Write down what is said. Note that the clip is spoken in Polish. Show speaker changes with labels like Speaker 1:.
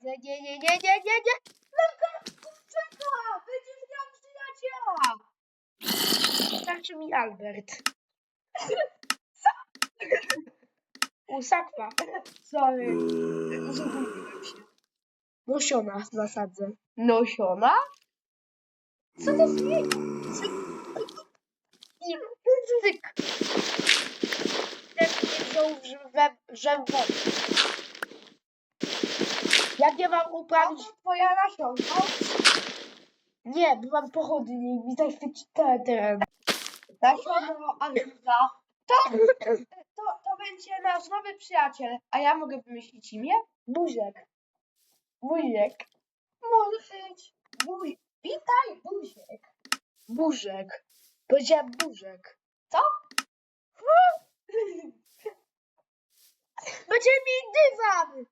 Speaker 1: Nie, nie, nie, nie, nie, nie, nie. Laga, kurczaka, będziesz miał przyjaciela. Starczy mi Albert. Co? Usakwa. Sorry. Zagubiłem się. Nosiona zasadzę. Nosiona? Co to jest? Cyk. Ten nie wziął we, że we. Jak nie mam uprawić...
Speaker 2: Twoja nasionka.
Speaker 1: Nie, bo mam pochodnie i mi zachwyci ten teren.
Speaker 2: Nasiono Anita. To, to, to będzie nasz nowy przyjaciel. A ja mogę wymyślić imię?
Speaker 1: Buziek. Buziek.
Speaker 2: Może być. Buj. Witaj, Buziek.
Speaker 1: Burzek. Powiedziałem burzek.
Speaker 2: Co?
Speaker 1: Będziemy mieli dywan!